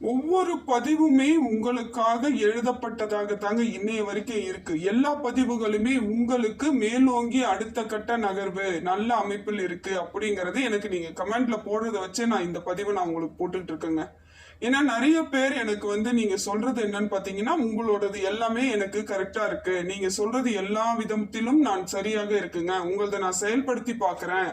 ஒவ்வொரு பதிவுமே உங்களுக்காக எழுதப்பட்டதாக தாங்க இன்னைய வரைக்கும் இருக்கு. எல்லா பதிவுகளுமே உங்களுக்கு மேலோங்கி அடுத்த கட்ட நகர்வு நல்ல அமைப்பில் இருக்கு அப்படிங்கறது எனக்கு நீங்க கமெண்ட்ல போடுறத வச்சு நான் இந்த பதிவை நான் உங்களுக்கு போட்டுட்டு இருக்கேங்க. ஏன்னா நிறைய பேர் எனக்கு வந்து நீங்க சொல்றது என்னன்னு பாத்தீங்கன்னா உங்களோடது எல்லாமே எனக்கு கரெக்டா இருக்கு. நீங்க சொல்றது எல்லா விதத்திலும் நான் சரியாக இருக்குங்க. உங்களத நான் செயல்படுத்தி பாக்குறேன்.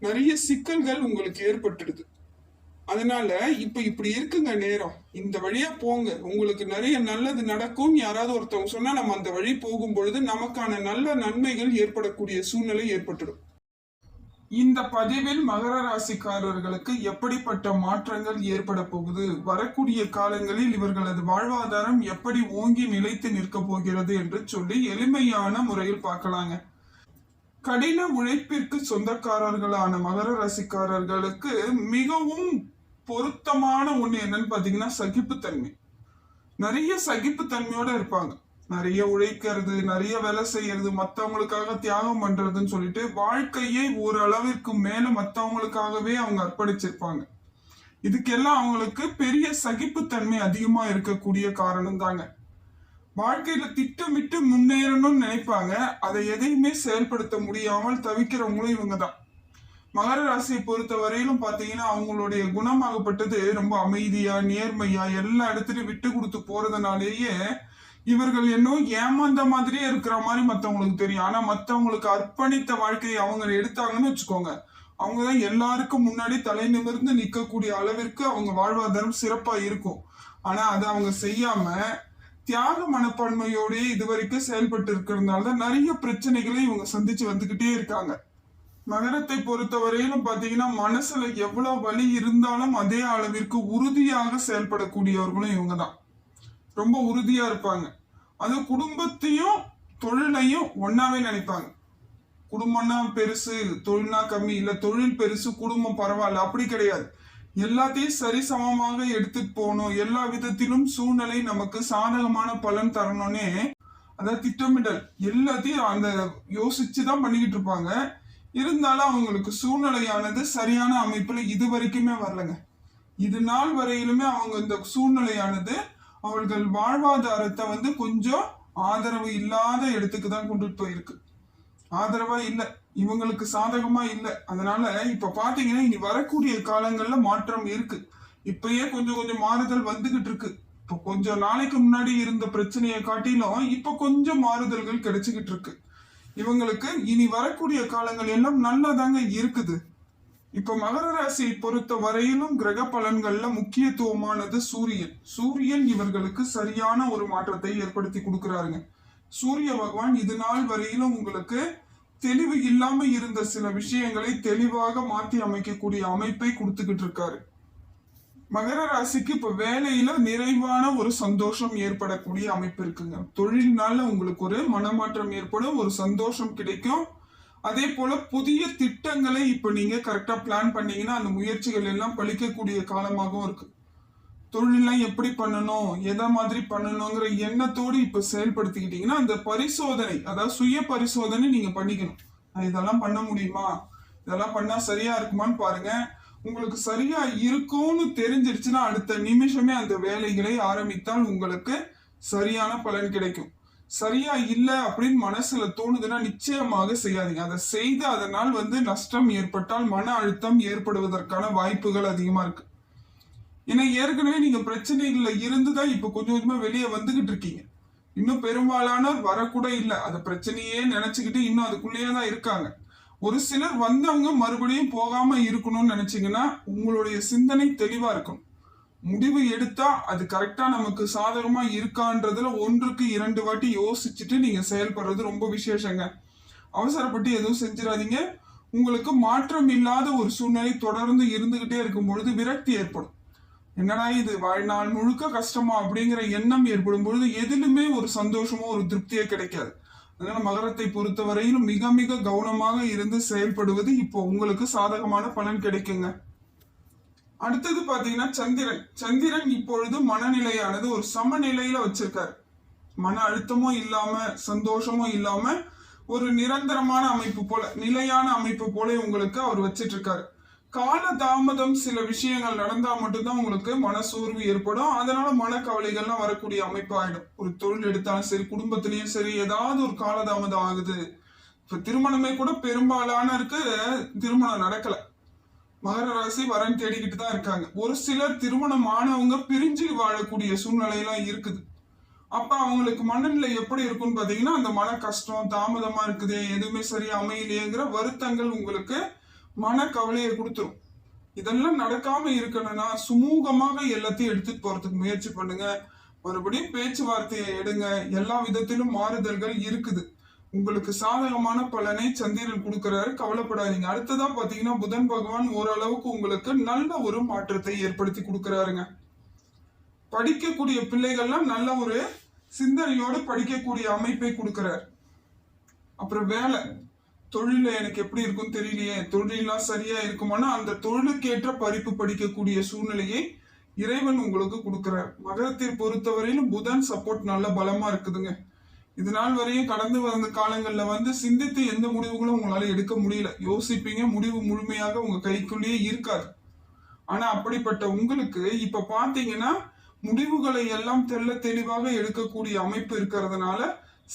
நிறைய சிக்கல்கள் உங்களுக்கு ஏற்பட்டுடுது. அதனால இப்ப இப்படி இருக்குங்க நேரம். இந்த வழியா போங்க. உங்களுக்கு நிறைய நல்லது நடக்கும் யாராவது ஒருத்தவங்க சொன்னா நம்ம அந்த வழி போகும் பொழுது நமக்கான நல்ல நன்மைகள் ஏற்படக்கூடிய சூழ்நிலை ஏற்பட்டுடும். இந்த பதிவில் மகர ராசிக்காரர்களுக்கு எப்படிப்பட்ட மாற்றங்கள் ஏற்பட போகுது? வரக்கூடிய காலங்களில் இவர்களது வாழ்வாதாரம் எப்படி ஓங்கி நிலைத்து நிற்க போகிறது என்று சொல்லி எளிமையான முறையில் பார்க்கலாங்க. கடின உழைப்பிற்கு சொந்தக்காரர்களான மகர ராசிக்காரர்களுக்கு மிகவும் பொருத்தமான ஒண்ணு என்னன்னு பாத்தீங்கன்னா சகிப்புத்தன்மை. நிறைய சகிப்புத்தன்மையோட இருப்பாங்க. நிறைய உழைக்கிறது நிறைய வேலை செய்யறது மத்தவங்களுக்காக தியாகம் பண்றதுன்னு சொல்லிட்டு வாழ்க்கையை ஓரளவிற்கு மேல மத்தவங்களுக்காகவே அவங்க அர்ப்பணிச்சிருப்பாங்க. இதுக்கெல்லாம் அவங்களுக்கு பெரிய சகிப்புத்தன்மை அதிகமா இருக்கக்கூடிய காரணம் தாங்க வாழ்க்கையில திட்டமிட்டு முன்னேறணும்னு நினைப்பாங்க. அதை எதையுமே செயல்படுத்த முடியாமல் தவிக்கிறவங்களும் இவங்க தான் மகர ராசியை பொறுத்த வரையிலும் பாத்தீங்கன்னா அவங்களுடைய குணமாகப்பட்டது ரொம்ப அமைதியா நேர்மையா எல்லா இடத்துலையும் விட்டு கொடுத்து போறதுனாலேயே இவர்கள் என்னும் ஏமாந்த மாதிரியே இருக்கிற மாதிரி மத்தவங்களுக்கு தெரியும். ஆனா மத்தவங்களுக்கு அர்ப்பணித்த வாழ்க்கையை அவங்க எடுத்தாங்கன்னு வச்சுக்கோங்க. அவங்க தான் எல்லாருக்கும் முன்னாடி தலை நிமிர்ந்து நிக்கக்கூடிய அளவிற்கு அவங்க வாழ்வாதாரம் சிறப்பா இருக்கும். ஆனா அதை அவங்க செய்யாம தியாக மனப்பான்மையோடயே இதுவரைக்கும் செயல்பட்டு இருக்கிறதுனால தான் நிறைய பிரச்சனைகளை இவங்க சந்திச்சு வந்துகிட்டே இருக்காங்க. மகரத்தை பொறுத்தவரையிலும் பாத்தீங்கன்னா மனசுல எவ்வளவு வலி இருந்தாலும் அதே அளவிற்கு உறுதியாக செயல்படக்கூடியவர்களும் இவங்க தான். ரொம்ப உறுதியா இருப்பாங்க. அது குடும்பத்தையும் தொழிலையும் ஒன்னாவே நினைப்பாங்க. குடும்பம்னா பெருசு தொழில்னா கம்மி இல்ல தொழில் பெருசு குடும்பம் பரவாயில்ல அப்படி கிடையாது. எல்லாத்தையும் சரிசமமாக எடுத்துட்டு போகணும். எல்லா விதத்திலும் சூழ்நிலை நமக்கு சாதகமான பலன் தரணும்னே அதாவது திட்டமிடல் எல்லாத்தையும் அந்த யோசிச்சு தான் பண்ணிக்கிட்டு இருப்பாங்க. இருந்தாலும் அவங்களுக்கு சூழ்நிலையானது சரியான அமைப்புல இது வரைக்குமே வரலங்க. இது நாள் வரையிலுமே அவங்க இந்த சூழ்நிலையானது அவர்கள் வாழ்வாதாரத்தை வந்து கொஞ்சம் ஆதரவு இல்லாத இடத்துக்கு தான் கொண்டுட்டு போயிருக்கு. ஆதரவா இல்லை. இவங்களுக்கு சாதகமா இல்லை. அதனால இப்ப பாத்தீங்கன்னா இனி வரக்கூடிய காலங்கள்ல மாற்றம் இருக்கு. இப்பயே கொஞ்சம் கொஞ்சம் மாறுதல் வந்துகிட்டு இருக்கு. இப்போ கொஞ்சம் நாளைக்கு முன்னாடி இருந்த பிரச்சனையை காட்டிலும் இப்ப கொஞ்சம் மாறுதல்கள் கிடைச்சுக்கிட்டு இருக்கு. இவங்களுக்கு இனி வரக்கூடிய காலங்கள் எல்லாம் நல்லதாங்க இருக்குது. இப்ப மகர ராசியை பொறுத்த வரையிலும் கிரக பலன்கள்ல முக்கியத்துவமானது சூரியன். சூரியன் இவர்களுக்கு சரியான ஒரு மாற்றத்தை ஏற்படுத்தி கொடுக்கிறாருங்க. சூரிய பகவான் இது நாள் வரையிலும் உங்களுக்கு தெளிவு இல்லாம இருந்த சில விஷயங்களை தெளிவாக மாற்றி அமைக்கக்கூடிய அமைப்பை கொடுத்துக்கிட்டு இருக்காரு. மகர ராசிக்கு இப்ப வேலையில நிறைவான ஒரு சந்தோஷம் ஏற்படக்கூடிய அமைப்பு இருக்குங்க. தொழில்னால உங்களுக்கு ஒரு மனமாற்றம் ஏற்படும் ஒரு சந்தோஷம் கிடைக்கும். அதே போல புதிய திட்டங்களை இப்ப நீங்க கரெக்டா பிளான் பண்ணீங்கன்னா அந்த முயற்சிகள் எல்லாம் பழிக்கக்கூடிய காலமாகவும் இருக்கு. தொழிலாம் எப்படி பண்ணணும் எதை மாதிரி பண்ணணுங்கிற எண்ணத்தோடு இப்போ செயல்படுத்திக்கிட்டீங்கன்னா அந்த பரிசோதனை அதாவது சுய பரிசோதனை நீங்கள் பண்ணிக்கணும். இதெல்லாம் பண்ண முடியுமா? இதெல்லாம் பண்ணால் சரியா இருக்குமான்னு பாருங்க. உங்களுக்கு சரியா இருக்கும்னு தெரிஞ்சிருச்சுன்னா அடுத்த நிமிஷமே அந்த வேலைகளை ஆரம்பித்தால் உங்களுக்கு சரியான பலன் கிடைக்கும். சரியா இல்லை அப்படின்னு மனசுல தோணுதுன்னா நிச்சயமாக செய்யாதீங்க. அதை செய்து அதனால் வந்து நஷ்டம் ஏற்பட்டால் மன அழுத்தம் ஏற்படுவதற்கான வாய்ப்புகள் அதிகமா இருக்கு. ஏன்னா ஏற்கனவே நீங்க பிரச்சனைகள்ல இருந்துதான் இப்ப கொஞ்சம் கொஞ்சமா வெளியே வந்துகிட்டு இருக்கீங்க. இன்னும் பெரும்பாலானோர் வரக்கூட இல்லை. அந்த பிரச்சனையே நினைச்சுக்கிட்டு இன்னும் அதுக்குள்ளேயே தான் இருக்காங்க. ஒரு சிலர் வந்தவங்க மறுபடியும் போகாம இருக்கணும்னு நினைச்சீங்கன்னா உங்களுடைய சிந்தனை தெளிவா இருக்கும். முடிவு எடுத்தா அது கரெக்டா நமக்கு சாதகமா இருக்கான்றதுல ஒன்றுக்கு இரண்டு வாட்டி யோசிச்சுட்டு நீங்க செயல்படுறது ரொம்ப விசேஷங்க. அவசரப்பட்டு எதுவும் செஞ்சிடாதீங்க. உங்களுக்கு மாற்றம் இல்லாத ஒரு சூழ்நிலை தொடர்ந்து இருந்துகிட்டே இருக்கும் பொழுது விரக்தி ஏற்படும். என்னடா இது? வாழ்நாள் முழுக்க கஷ்டமா? அப்படிங்கிற எண்ணம் ஏற்படும் பொழுது எதிலுமே ஒரு சந்தோஷமோ ஒரு திருப்தியோ கிடைக்காது. அதனால மகரத்தை பொறுத்தவரையிலும் மிக மிக கவனமாக இருந்து செயல்படுவது இப்போ உங்களுக்கு சாதகமான பலன் கிடைக்குங்க. அடுத்தது பாத்தீங்கன்னா சந்திரன். சந்திரன் இப்பொழுது மனநிலையானது ஒரு சமநிலையில வச்சிருக்காரு. மன அழுத்தமும் இல்லாம சந்தோஷமும் இல்லாம ஒரு நிரந்தரமான அமைப்பு போல நிலையான அமைப்பு போல உங்களுக்கு அவர் வச்சிட்டு இருக்காரு கால தாமதம் சில விஷயங்கள் நடந்தா மட்டும்தான் உங்களுக்கு மனசோர்வு ஏற்படும். அதனால மனக்கவலைகள்லாம் வரக்கூடிய அமைப்பு ஆயிடும் ஒரு தொழில் எடுத்தாலும் சரி குடும்பத்திலயும் சரி ஏதாவது ஒரு காலதாமதம் ஆகுது. இப்ப திருமணமே கூட பெரும்பாலானருக்கு திருமணம் நடக்கல. மகர ராசி வரன் தேடிக்கிட்டு தான் இருக்காங்க. ஒரு சிலர் திருமணம் ஆனவங்க பிரிஞ்சு வாழக்கூடிய சூழ்நிலையெல்லாம் இருக்குது. அப்ப அவங்களுக்கு மனநிலை எப்படி இருக்கும்னு பாத்தீங்கன்னா அந்த மன கஷ்டம் தாமதமா இருக்குது எதுவுமே சரியா அமையலையேங்கிற வருத்தங்கள் உங்களுக்கு மன கவலையை கொடுத்துரும். இதெல்லாம் நடக்காம இருக்கணும்னா சுமூகமாக எல்லாத்தையும் எடுத்துட்டு போறதுக்கு முயற்சி பண்ணுங்க. மறுபடியும் பேச்சுவார்த்தையை எடுங்க. எல்லா விதத்திலும் மாறுதல்கள் இருக்குது. உங்களுக்கு சாதகமான பலனை சந்திரன் கொடுக்கிறாரு. கவலைப்படாதீங்க. அடுத்ததா பாத்தீங்கன்னா புதன் பகவான் ஓரளவுக்கு உங்களுக்கு நல்ல ஒரு மாற்றத்தை ஏற்படுத்தி கொடுக்கிறாருங்க. படிக்கக்கூடிய பிள்ளைகள்லாம் நல்ல ஒரு சிந்தனையோடு படிக்கக்கூடிய அமைப்பை கொடுக்கிறார். அப்புறம் வேலை. தொழில எனக்கு எப்படி இருக்கும்னு தெரியலையே. தொழிலாம் சரியா இருக்குமானா அந்த தொழிலுக்கேற்ற படிப்பு படிக்கக்கூடிய சூழ்நிலையை இறைவன் உங்களுக்கு கொடுக்குறார். மகரத்தை பொறுத்தவரையிலும் புதன் சப்போர்ட் நல்ல பலமா இருக்குதுங்க. இது நாள் வரையும் கடந்து வந்த காலங்களில் வந்து சிந்தித்து எந்த முடிவுகளும் உங்களால எடுக்க முடியல. யோசிப்பீங்க முடிவு முழுமையாக உங்க கைக்குள்ளேயே இருக்காது. ஆனா அப்படிப்பட்ட உங்களுக்கு இப்ப பாத்தீங்கன்னா முடிவுகளை எல்லாம் தெள்ள தெளிவாக எடுக்கக்கூடிய அமைப்பு இருக்கிறதுனால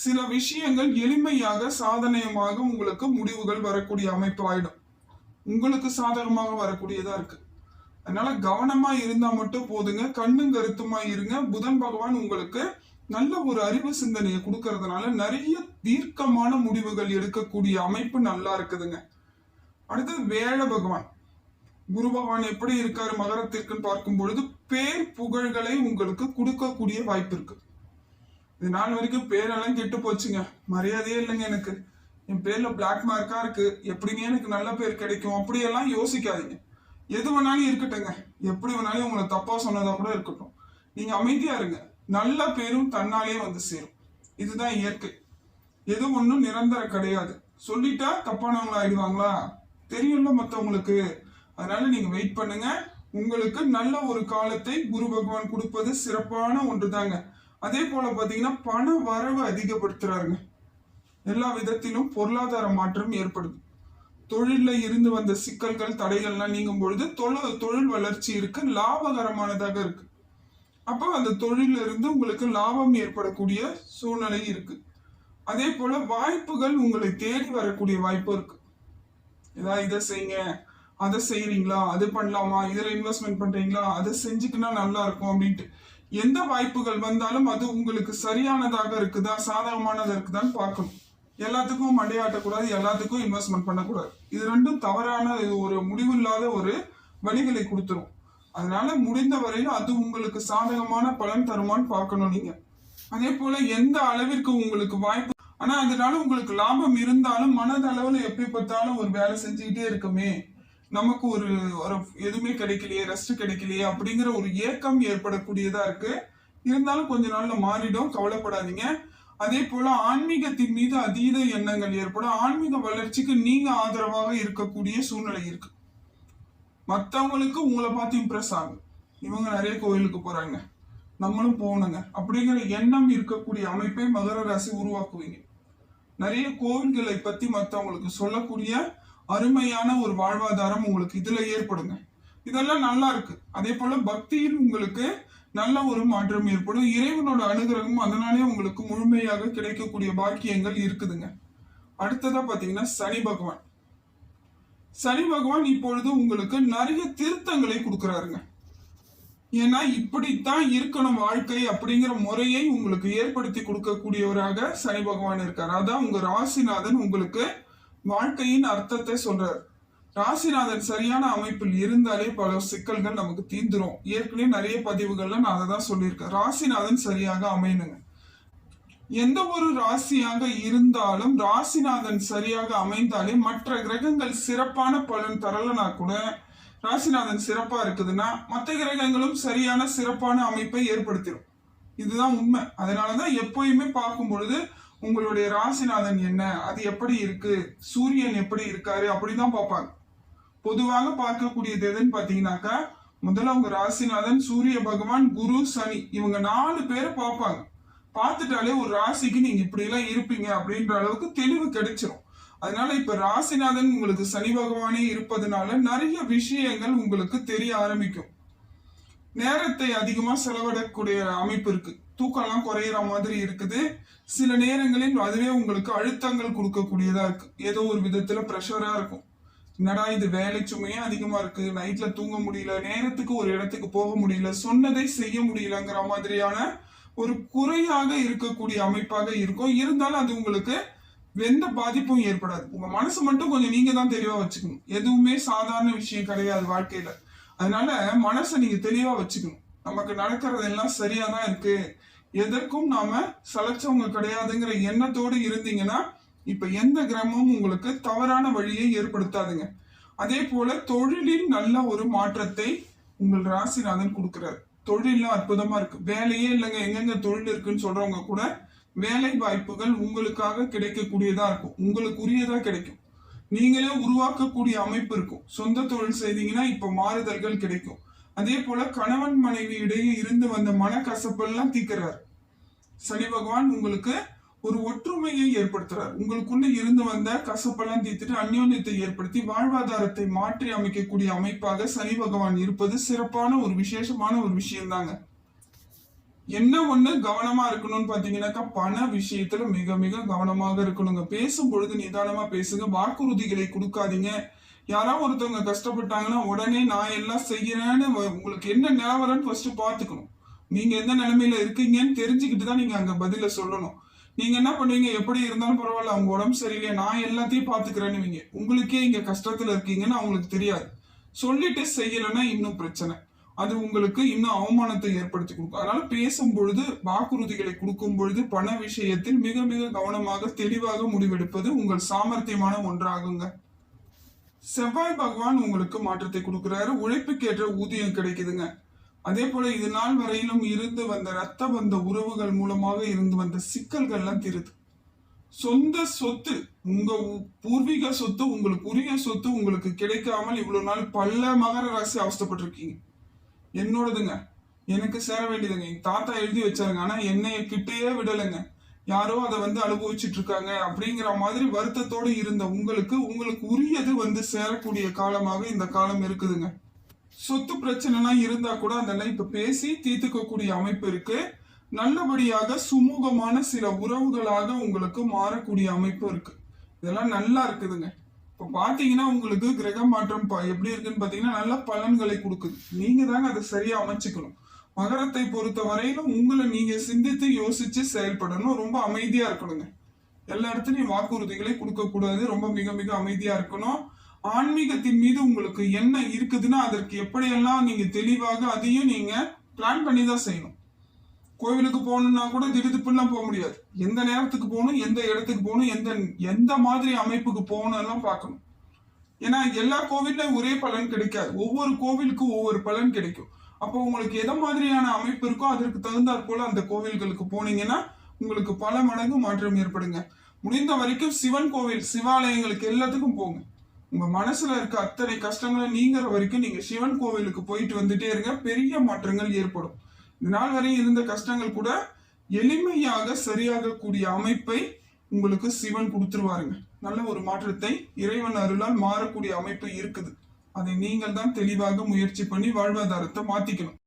சில விஷயங்கள் எளிமையாக சாதனையமாக உங்களுக்கு முடிவுகள் வரக்கூடிய அமைப்பு ஆயிடும். உங்களுக்கு சாதகமாக வரக்கூடியதா இருக்கு. அதனால கவனமா இருந்தா மட்டும் போதுங்க. கண்ணும் கருத்துமா இருங்க. புதன் பகவான் உங்களுக்கு நல்ல ஒரு அறிவு சிந்தனையை கொடுக்கறதுனால நிறைய தீர்க்கமான முடிவுகள் எடுக்கக்கூடிய அமைப்பு நல்லா இருக்குதுங்க. அடுத்தது வேழ பகவான். குரு பகவான் எப்படி இருக்காரு மகரத்திற்குன்னு பார்க்கும் பொழுது பேர் புகழ்களை உங்களுக்கு கொடுக்கக்கூடிய வாய்ப்பு இருக்கு. இது நாள் வரைக்கும் பேரெல்லாம் கெட்டு போச்சுங்க. மரியாதையே இல்லைங்க எனக்கு. என் பேர்ல பிளாக் மார்க்கா இருக்கு. எப்படிங்க எனக்கு நல்ல பேர் கிடைக்கும்? அப்படியெல்லாம் யோசிக்காதீங்க. எது வேணாலும் இருக்கட்டுங்க எப்படி வேணாலும் உங்களை தப்பா சொன்னதா கூட இருக்கட்டும். நீங்க அமைதியா இருங்க. நல்ல பேரும் தன்னாலே வந்து சேரும். இதுதான் இயற்கை. எது ஒன்றும் நிரந்தரம் கிடையாது. சொல்லிட்டா தப்பானவங்களா ஆயிடுவாங்களா தெரியும்ல மற்றவங்களுக்கு அதனால நீங்க வெயிட் பண்ணுங்க. உங்களுக்கு நல்ல ஒரு காலத்தை குரு பகவான் கொடுப்பது சிறப்பான ஒன்று தாங்க அதே போல பார்த்தீங்கன்னா பண வரவு அதிகப்படுத்துறாருங்க. எல்லா விதத்திலும் பொருளாதார மாற்றம் ஏற்படுது. தொழிலில் இருந்து வந்த சிக்கல்கள் தடைகள்லாம் நீங்கும் பொழுது தொழில் தொழில் வளர்ச்சி இருக்கு லாபகரமானதாக இருக்கு. அப்போ அந்த தொழில இருந்து உங்களுக்கு லாபம் ஏற்படக்கூடிய சூழ்நிலை இருக்கு. அதே போல வாய்ப்புகள் உங்களை தேடி வரக்கூடிய வாய்ப்பு இருக்கு. ஏதாவது இதை செய்யுங்க அதை செய்யறீங்களா அது பண்ணலாமா இதில் இன்வெஸ்ட்மெண்ட் பண்றீங்களா அதை செஞ்சுக்கினா நல்லா இருக்கும் அப்படின்ட்டு. எந்த வாய்ப்புகள் வந்தாலும் அது உங்களுக்கு சரியானதாக இருக்குதா சாதகமானதா இருக்குதான்னு பார்க்கணும். எல்லாத்துக்கும் மண்டையாட்டக்கூடாது எல்லாத்துக்கும் இன்வெஸ்ட்மெண்ட் பண்ணக்கூடாது. இது ரெண்டும் தவறான ஒரு முடிவில்லாத ஒரு வழிகளை கொடுத்துரும். அதனால முடிந்த வரையிலும் அது உங்களுக்கு சாதகமான பலன் தருமான்னு பார்க்கணும் நீங்க. அதே போல எந்த அளவிற்கு உங்களுக்கு வாய்ப்பு ஆனா அதனால உங்களுக்கு லாபம் இருந்தாலும் மனதளவுல எப்படி பார்த்தாலும் ஒரு வேலை செஞ்சுக்கிட்டே இருக்குமே. நமக்கு ஒரு ஒரு எதுவுமே கிடைக்கலையே ரெஸ்ட் கிடைக்கலையே அப்படிங்கிற ஒரு ஏக்கம் ஏற்படக்கூடியதா இருக்கு. இருந்தாலும் கொஞ்ச நாள்ல மாறிடும் கவலைப்படாதீங்க. அதே போல ஆன்மீகத்தின் மீது அதீத எண்ணங்கள் ஏற்படும். ஆன்மீக வளர்ச்சிக்கு நீங்க ஆதரவாக இருக்கக்கூடிய சூழ்நிலை இருக்கு. மற்றவங்களுக்கு உங்களை பார்த்து இம்ப்ரெஸ் ஆகும். இவங்க நிறைய கோயிலுக்கு போறாங்க. நம்மளும் போகணுங்க. அப்படிங்கிற எண்ணம் இருக்கக்கூடிய அமைப்பை மகர ராசி உருவாக்குவீங்க. நிறைய கோவில்களை பத்தி மற்றவங்களுக்கு சொல்லக்கூடிய அருமையான ஒரு வாழ்வாதாரம் உங்களுக்கு இதுல ஏற்படுங்க. இதெல்லாம் நல்லா இருக்கு. அதே போல பக்தியில் உங்களுக்கு நல்ல ஒரு மாற்றம் ஏற்படும். இறைவனோட அனுகிரகம் அதனாலே உங்களுக்கு முழுமையாக கிடைக்கக்கூடிய பாக்கியங்கள் இருக்குதுங்க. அடுத்ததா பாத்தீங்கன்னா சனி பகவான். சனி பகவான் இப்பொழுது உங்களுக்கு நிறைய திருத்தங்களை கொடுக்கறாருங்க. ஏன்னா இப்படித்தான் இருக்கணும் வாழ்க்கை அப்படிங்கிற முறையை உங்களுக்கு ஏற்படுத்தி கொடுக்கக்கூடியவராக சனி பகவான் இருக்கார். அதான் உங்க ராசிநாதன் உங்களுக்கு வாழ்க்கையின் அர்த்தத்தை சொல்றார். ராசிநாதன் சரியான அமைப்பில் இருந்தாலே பல சிக்கல்கள் நமக்கு தீந்துரும். ஏற்கனவே நிறைய பதிவுகள்ல நான் அதை தான் சொல்லியிருக்கேன். ராசிநாதன் சரியாக அமையணுங்க. எந்த ஒரு ராசியாக இருந்தாலும் ராசிநாதன் சரியாக அமைந்தாலே மற்ற கிரகங்கள் சிறப்பான பலன் தரலனா கூட ராசிநாதன் சிறப்பா இருக்குதுன்னா மற்ற கிரகங்களும் சரியான சிறப்பான அமைப்பை ஏற்படுத்திடும் இதுதான் உண்மை. அதனாலதான் எப்பயுமே பார்க்கும் பொழுது உங்களுடைய ராசிநாதன் என்ன? அது எப்படி இருக்கு? சூரியன் எப்படி இருக்காரு? அப்படிதான் பார்ப்பாங்க. பொதுவாக பார்க்கக்கூடியது எதுன்னு பாத்தீங்கன்னாக்கா முதல்ல உங்க ராசிநாதன் சூரிய பகவான் குரு சனி. இவங்க நாலு பேரை பார்ப்பாங்க. பார்த்துட்டாலே ஒரு ராசிக்கு நீங்க இப்படி எல்லாம் இருப்பீங்க அப்படின்ற அளவுக்கு தெளிவு கிடைச்சிரும். அதனால இப்ப ராசிநாதன் உங்களுக்கு சனி பகவானே இருப்பதனால நிறைய விஷயங்கள் உங்களுக்கு தெரிய ஆரம்பிக்கும். நேரத்தை அதிகமா செலவிடக்கூடிய அமைப்பு இருக்கு. தூக்கம்லாம் குறையிற மாதிரி இருக்குது. சில நேரங்களில் அதுவே உங்களுக்கு அழுத்தங்கள் கொடுக்கக்கூடியதா இருக்கு. ஏதோ ஒரு விதத்துல ப்ரெஷரா இருக்கும். என்னடா இது வேலை சுமையே அதிகமா இருக்கு. நைட்ல தூங்க முடியல. நேரத்துக்கு ஒரு இடத்துக்கு போக முடியல. சொன்னதை செய்ய முடியலங்கிற மாதிரியான ஒரு குறையாக இருக்கக்கூடிய அமைப்பாக இருக்கும். இருந்தாலும் அது உங்களுக்கு எந்த பாதிப்பும் ஏற்படாது. உங்க மனசு மட்டும் கொஞ்சம் நீங்க தான் தெளிவா வச்சுக்கணும். எதுவுமே சாதாரண விஷயம் கிடையாது வாழ்க்கையில. அதனால மனசை நீங்க தெளிவா வச்சுக்கணும். நமக்கு நடக்கிறது எல்லாம் சரியா தான் இருக்கு. எதற்கும் நாம சலைச்சவங்க கிடையாதுங்கிற எண்ணத்தோடு இருந்தீங்கன்னா இப்ப எந்த கிரமமும் உங்களுக்கு தவறான வழியை ஏற்படுத்தாதுங்க. அதே போல தொழிலில் நல்ல ஒரு மாற்றத்தை உங்கள் ராசிநாதன் கொடுக்கிறார். தொழிலாம் அற்புதமா இருக்கு. வேலையே இல்லைங்க. எங்கெங்க தொழில் இருக்குன்னு சொல்றவங்க கூட வேலை வாய்ப்புகள் உங்களுக்காக கிடைக்கக்கூடியதா இருக்கும். உங்களுக்கு உரியதா கிடைக்கும். நீங்களே உருவாக்கக்கூடிய அமைப்பு இருக்கும். சொந்த தொழில் செய்தீங்கன்னா இப்ப மாறுதல்கள் கிடைக்கும். அதே போல கணவன் மனைவி இடையே இருந்து வந்த மனக்கசப்பெல்லாம் தீக்கிறார் சனி பகவான் உங்களுக்கு ஒரு ஒற்றுமையை ஏற்படுத்துறார். உங்களுக்குள்ள இருந்து வந்த கசப்பெல்லாம் தீர்த்துட்டு அந்யோன்யத்தை ஏற்படுத்தி வாழ்வாதாரத்தை மாற்றி அமைக்கக்கூடிய அமைப்பாக சனி பகவான் இருப்பது சிறப்பான ஒரு விசேஷமான ஒரு விஷயம் தாங்க என்ன ஒண்ணு கவனமா இருக்கணும்னு பாத்தீங்கன்னாக்கா பண விஷயத்துல மிக மிக கவனமாக இருக்கணுங்க. பேசும் பொழுது நிதானமா பேசுங்க. வாக்குறுதிகளை கொடுக்காதீங்க. யாராவது ஒருத்தவங்க கஷ்டப்பட்டாங்கன்னா உடனே நான் எல்லாம் செய்யறேன்னு வ- உங்களுக்கு என்ன நிலவரன்னு ஃபர்ஸ்ட் பாத்துக்கணும் நீங்க எந்த நிலைமையில இருக்கீங்கன்னு தெரிஞ்சுக்கிட்டு தான் நீங்க அங்க பதில சொல்லணும். நீங்க என்ன பண்ணுவீங்க? எப்படி இருந்தாலும் பரவாயில்ல அவங்க உடம்பு சரியில்லை நான் எல்லாத்தையும் பாத்துக்கிறேன்னு உங்களுக்கே இங்க கஷ்டத்துல இருக்கீங்கன்னு அவங்களுக்கு தெரியாது. சொல்லிட்டு செய்யலைன்னா இன்னும் பிரச்சனை. அது உங்களுக்கு இன்னும் அவமானத்தை ஏற்படுத்தி கொடுக்கும். அதனால பேசும் பொழுது வாக்குறுதிகளை கொடுக்கும் பொழுது பண விஷயத்தில் மிக மிக கவனமாக தெளிவாக முடிவெடுப்பது உங்கள் சாமர்த்தியமான ஒன்றாகுங்க. செவ்வாய் பகவான் உங்களுக்கு மாற்றத்தை கொடுக்கிறாரு. உழைப்புக்கேற்ற ஊதியம் கிடைக்குதுங்க. அதே போல இது நாள் வரையிலும் இருந்து வந்த ரத்த பந்த உறவுகள் மூலமாக இருந்து வந்த சிக்கல்கள்லாம் தீருது. சொந்த சொத்து உங்க பூர்வீக சொத்து உங்களுக்கு உரிய சொத்து உங்களுக்கு கிடைக்காமல் இவ்வளவு நாள் பல மகர ராசி அவஸ்தைப்பட்டிருக்கீங்க. என்னோடதுங்க. எனக்கு சேர வேண்டியதுங்க. எங்க தாத்தா எழுதி வச்சாருங்க. ஆனா என்னைய கிட்டேயே விடலைங்க. யாரோ அதை வந்து அனுபவிச்சுட்டு இருக்காங்க அப்படிங்கிற மாதிரி வருத்தத்தோடு இருந்த உங்களுக்கு உங்களுக்கு உரியது வந்து சேரக்கூடிய காலமாக இந்த காலம் இருக்குதுங்க. சொத்து பிரச்சனைலாம் இருந்தா கூட அதெல்லாம் இப்ப பேசி தீர்த்துக்கக்கூடிய அமைப்பு இருக்கு. நல்லபடியாக சுமூகமான சில உறவுகளாக உங்களுக்கு மாறக்கூடிய அமைப்பு இருக்கு. இதெல்லாம் நல்லா இருக்குதுங்க. இப்போ பாத்தீங்கன்னா உங்களுக்கு கிரக மாற்றம் எப்படி இருக்குன்னு பாத்தீங்கன்னா நல்ல பலன்களை கொடுக்குது. நீங்க தாங்க அதை சரியா அமைச்சுக்கணும். மகரத்தை பொறுத்த வரையிலும் உங்களை நீங்க சிந்தித்து யோசிச்சு செயல்படணும். ரொம்ப அமைதியா இருக்கணுங்க. எல்லா இடத்துலையும் வாக்குறுதிகளை கொடுக்க கூடாது ரொம்ப மிக மிக அமைதியா இருக்கணும். ஆன்மீகத்தின் மீது உங்களுக்கு என்ன இருக்குதுன்னா அதற்கு எப்படியெல்லாம் நீங்க தெளிவாக அதையும் நீங்க பிளான் பண்ணி தான் செய்யணும். கோவிலுக்கு போகணும்னா கூட திடுதிப்புலாம் போக முடியாது. எந்த நேரத்துக்கு போகணும் எந்த இடத்துக்கு போகணும் எந்த எந்த மாதிரி அமைப்புக்கு போகணும் எல்லாம் பார்க்கணும். ஏன்னா எல்லா கோவில்லையும் ஒரே பலன் கிடைக்காது. ஒவ்வொரு கோவிலுக்கும் ஒவ்வொரு பலன் கிடைக்கும். அப்போ உங்களுக்கு எதை மாதிரியான அமைப்பு இருக்கோ அதற்கு தகுந்தாற் போல அந்த கோவில்களுக்கு போனீங்கன்னா உங்களுக்கு பல மடங்கு மாற்றம் ஏற்படுங்க. முடிந்த வரைக்கும் சிவன் கோவில் சிவாலயங்களுக்கு எல்லாத்துக்கும் போங்க. உங்க மனசுல இருக்க அத்தனை கஷ்டங்களை நீங்கிற வரைக்கும் நீங்க சிவன் கோவிலுக்கு போயிட்டு வந்துட்டே இருங்க. பெரிய மாற்றங்கள் ஏற்படும். இந்த நாள் வரை இருந்த கஷ்டங்கள் கூட எளிமையாக சரியாகக்கூடிய அமைப்பை உங்களுக்கு சிவன் கொடுத்துருவாருங்க. நல்ல ஒரு மாற்றத்தை இறைவன் அருளால் மாறக்கூடிய அமைப்பு இருக்குது. அதை நீங்கள் தான் தெளிவாக முயற்சி பண்ணி வாழ்வாதாரத்தை மாத்திக்கணும்.